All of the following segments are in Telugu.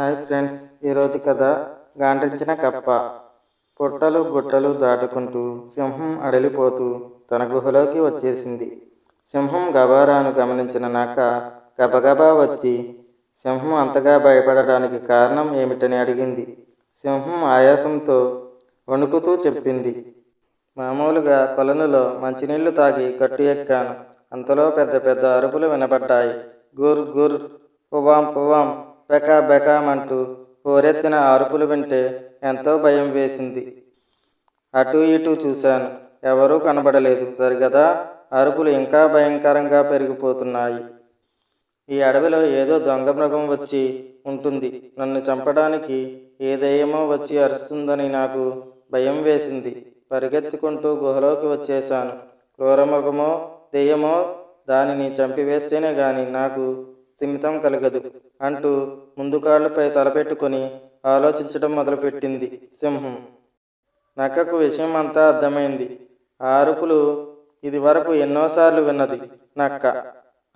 హాయ్ ఫ్రెండ్స్ ఈరోజు కథ గాండ్రించిన కప్ప. పుట్టలు గుట్టలు దాటుకుంటూ సింహం అడలిపోతూ తన గుహలోకి వచ్చేసింది. సింహం గబారాను గమనించిన నాక గబగబా వచ్చి సింహం అంతగా భయపడడానికి కారణం ఏమిటని అడిగింది. సింహం ఆయాసంతో వణుకుతూ చెప్పింది మామూలుగా కొలనులో మంచినీళ్ళు తాగి కట్టు ఎక్కాను. అంతలో పెద్ద పెద్ద అరుపులు వినబడ్డాయి గుర్ గుర్ పువాం పువాం బెకా బెకామంటూ పోరెత్తిన అరుపులు వింటే ఎంతో భయం వేసింది. అటు ఇటు చూశాను. ఎవరూ కనబడలేదు. సరిగదా? అరుపులు ఇంకా భయంకరంగా పెరిగిపోతున్నాయి. ఈ అడవిలో ఏదో దొంగ మృగం వచ్చి ఉంటుంది. నన్ను చంపడానికి ఏ దెయ్యమో వచ్చి అరుస్తుందని నాకు భయం వేసింది. పరిగెత్తుకుంటూ గుహలోకి వచ్చేశాను. క్రూరమృగమో దెయ్యమో దానిని చంపివేస్తేనే గాని నాకు స్థిమితం కలగదు. అంటూ ముందు కాళ్ళపై తలపెట్టుకొని ఆలోచించడం మొదలుపెట్టింది సింహం. నక్కకు విషయం అంతా అర్థమైంది. ఆ అరుపులు ఇది వరకు ఎన్నోసార్లు విన్నది నక్క.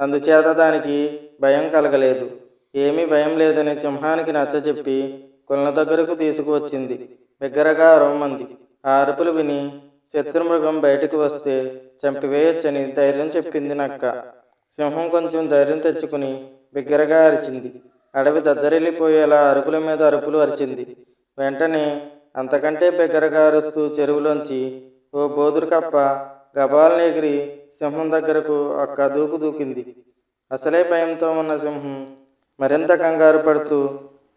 అందుచేత దానికి భయం కలగలేదు. ఏమీ భయం లేదని సింహానికి నచ్చజెప్పి కుళ్ళ దగ్గరకు తీసుకువచ్చింది. బిగ్గరగా అరవమంది. ఆ అరుపులు విని శత్రుమృగం బయటకు వస్తే చంపివేయొచ్చని ధైర్యం చెప్పింది నక్క. సింహం కొంచెం ధైర్యం తెచ్చుకుని బిగ్గరగా అరిచింది. అడవి దద్దరిల్లిపోయేలా అరుపుల మీద అరుపులు అరిచింది. వెంటనే అంతకంటే బిగ్గరగా అరుస్తూ చెరువులోంచి ఓ బోదురు కప్ప గబాల్ని ఎగిరి సింహం దగ్గరకు ఒక్క దూకు దూకింది. అసలే భయంతో ఉన్న సింహం మరింత కంగారు పడుతూ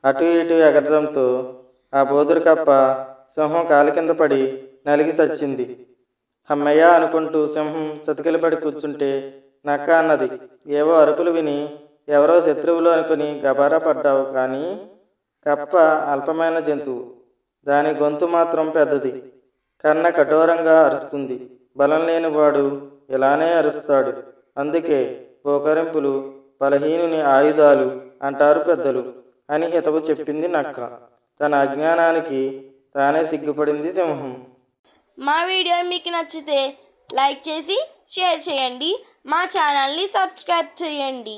అటు ఇటు ఎగరడంతో ఆ బోదురు కప్ప సింహం కాలి కింద పడి నలిగి సచ్చింది. అమ్మయ్య అనుకుంటూ సింహం చతికిలబడి కూర్చుంటే నక్క అన్నది. ఏవో అరుపులు విని ఎవరో శత్రువులు అనుకుని గబారా పడ్డావు కానీ కప్ప అల్పమైన జంతువు. దాని గొంతు మాత్రం పెద్దది. కన్న కఠోరంగా అరుస్తుంది. బలం లేని వాడు ఇలానే అరుస్తాడు. అందుకే పోకరింపులు బలహీనుని ఆయుధాలు అంటారు పెద్దలు అని హితవు చెప్పింది నక్క. తన అజ్ఞానానికి తానే సిగ్గుపడింది సింహం. మా వీడియో మీకు నచ్చితే లైక్ చేసి షేర్ చేయండి. మా ఛానల్ని సబ్స్క్రైబ్ చేయండి.